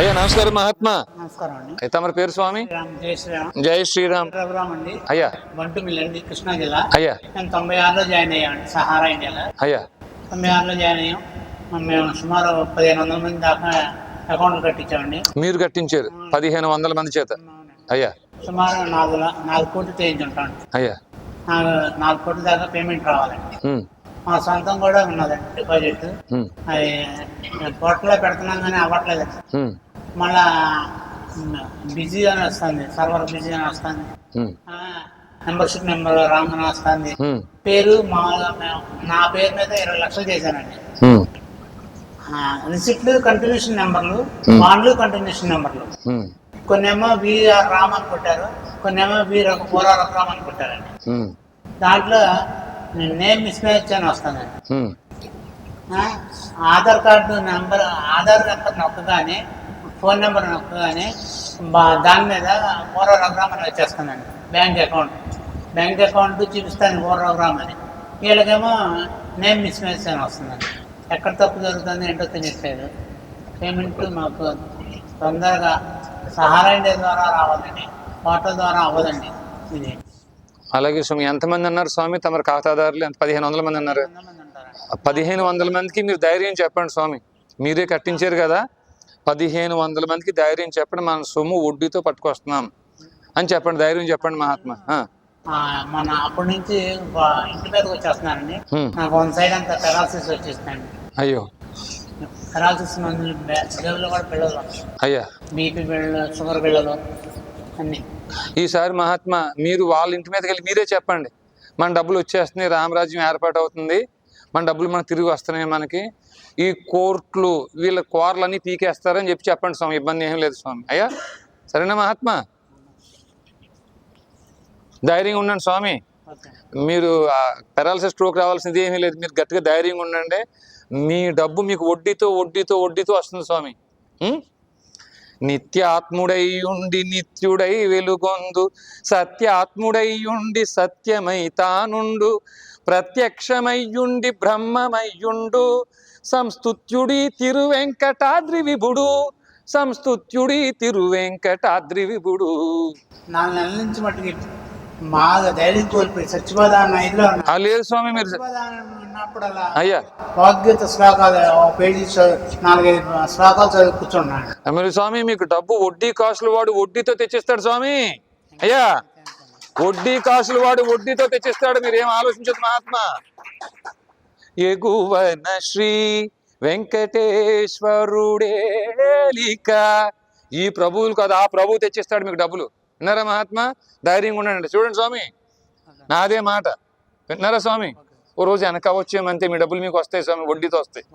అయ్యా నమస్కారం మహాత్మా. నమస్కారం అండి. అయితే తమరి పేరు స్వామి? జై శ్రీరామ్. జై శ్రీరామ్. రఘురామ్ అండి. అయ్యా. బంటుమిల్లి అండి కృష్ణా జిల్లా. అయ్యా. నేను తొంభై ఆరులో జాయిన్ అయ్యామండి సహారా ఇండియాలో. అయ్యా. తొంభై ఆరులో జాయిన్ అయ్యాం. మేము సుమారు పదిహేను వందల మంది దాకా అకౌంట్లు కట్టించామండి. మీరు కట్టించారు పదిహేను వందల మంది చేత. అయ్యా. సుమారు నాలుగు నాలుగు కోట్లు చేయించుంటాం అయ్యా. నాలుగు నాలుగు కోట్ల దాకా పేమెంట్ రావాలండి. మా సొంతం కూడా ఉన్నదండి డిపాజిట్. అది పోర్టల్లో పెడుతున్నాం కానీ అవ్వట్లేదు మళ్ళా బిజీ అని వస్తుంది సర్వర్ బిజీ అని వస్తుంది. మెంబర్షిప్ నెంబర్ రాంగ్ వస్తుంది. ఉమ్, పేరు మామూలుగా మేము నా పేరు మీద ఇరవై లక్షలు చేశానండి. రిసిప్ట్లు కంటిన్యూషన్ నెంబర్లు. బాండ్లు కంటిన్యూషన్ నెంబర్లు. కొన్నేమో విఆర్ రామ్ అని కొట్టారు కొన్నేమో వి పోరా రామ్ అని కొట్టారండి. దాంట్లో నేమ్ మిస్ మ్యాచ్ అని వస్తుందండి Aadhaar card number Aadhaar number నొక్కగానే phone number నొక్కగానే దాని మీద రఘురామ్ అని వచ్చేస్తుందండి బ్యాంక్ అకౌంట్. బ్యాంక్ అకౌంట్ చూపిస్తాను రఘురామ్ అని వీళ్ళకేమో నేమ్ మిస్ మ్యాచ్ అని వస్తుందండి ఎక్కడ తప్పు జరుగుతుంది ఏంటో తెలియట్లేదు. పేమెంట్ మాకు తొందరగా సహారా ఇండియా ద్వారా రావాలండి. పోర్టల్ ద్వారా అవ్వదండి. ఇది అలాగే స్వామి ఎంతమంది అన్నారు స్వామి? తమరి ఖాతాదారులు ఎంత? పదిహేను వందల మంది అన్నారు. పదిహేను వందల మందికి మీరు ధైర్యం చెప్పండి స్వామి. మీరే కట్టించారు కదా. పదిహేను వందల మందికి ధైర్యం చెప్పండి మన సొమ్ము వడ్డీతో పట్టుకొస్తున్నాం అని చెప్పండి ధైర్యం చెప్పండి మహాత్మా. మన అప్పటి నుంచి ఇంటి మీదకి వచ్చేస్తున్నారండి. హ్మ్. నాకు వన్ సైడ్ అంతా పెరాలసిస్ అయ్యో. పెరాలసిస్ మందులు జేబులో కూడా పిల్లలు. అయ్యా. బీపీ బిళ్ళలు షుగర్ బిళ్ళలు అన్నీ. ఈసారి మహాత్మా మీరు వాళ్ళ ఇంటి మీదకి వెళ్ళి మీరే చెప్పండి. మన డబ్బులు వచ్చేస్తున్నాయి రామరాజ్యం ఏర్పాటు అవుతుంది. మన డబ్బులు మనకు తిరిగి వస్తున్నాయి మనకి. ఈ కోర్టులు వీళ్ళ కోర్లన్నీ పీకేస్తారని చెప్పి చెప్పండి స్వామి ఇబ్బంది ఏం లేదు స్వామి. అయ్యా సరేనా మహాత్మా? ధైర్యంగా ఉండండి స్వామి. మీరు పెరాలసిస్ స్ట్రోక్ రావాల్సింది ఏమీ లేదు. మీరు గట్టిగా ధైర్యంగా ఉండండి. మీ డబ్బు మీకు వడ్డీతో వడ్డీతో వడ్డీతో వస్తుంది స్వామి. నిత్యాత్ముడైయుండి నిత్యుడై వెలుగొందు. సత్యాత్ముడైయుండి సత్యమై తానుండు. ప్రత్యక్షమయ్యుండి బ్రహ్మమయ్యుండు. సంస్తుత్యుడి తిరువెంకటాద్రి విభుడు. సంస్తుత్యుడి తిరువెంకటాద్రి విభుడు. నాలుగు నెలల నుంచి మట్టుకి బాగా ధైర్యం కోల్పోయి సత్యబాధాన ఇదిలో లేదు స్వామి మీరు ఉన్నప్పుడల్లా అయ్యా. భగవద్గీత శ్లోకాలు పేజీ నాలుగైదు శ్లోకాలు చదివి కూర్చున్నాను మీరు స్వామి మీకు డబ్బు వడ్డీ కాసులు వాడు వడ్డీతో తెచ్చిస్తాడు స్వామి. అయ్యా వడ్డీ కాసులు వాడు వడ్డీతో తెచ్చిస్తాడు మీరు ఏం ఆలోచించదు మహాత్మా. ఎగువన శ్రీ వెంకటేశ్వరుడేలిక ఈ ప్రభువులు కాదు ఆ ప్రభువు తెచ్చిస్తాడు మీకు డబ్బులు. విన్నారా మహాత్మా? ధైర్యంగా ఉండండి. చూడండి స్వామి నాదే మాట. విన్నారా స్వామి? ఓ రోజు వెనక వచ్చేమంతే మీ డబ్బులు మీకు వస్తాయి స్వామి వడ్డీతో వస్తాయి.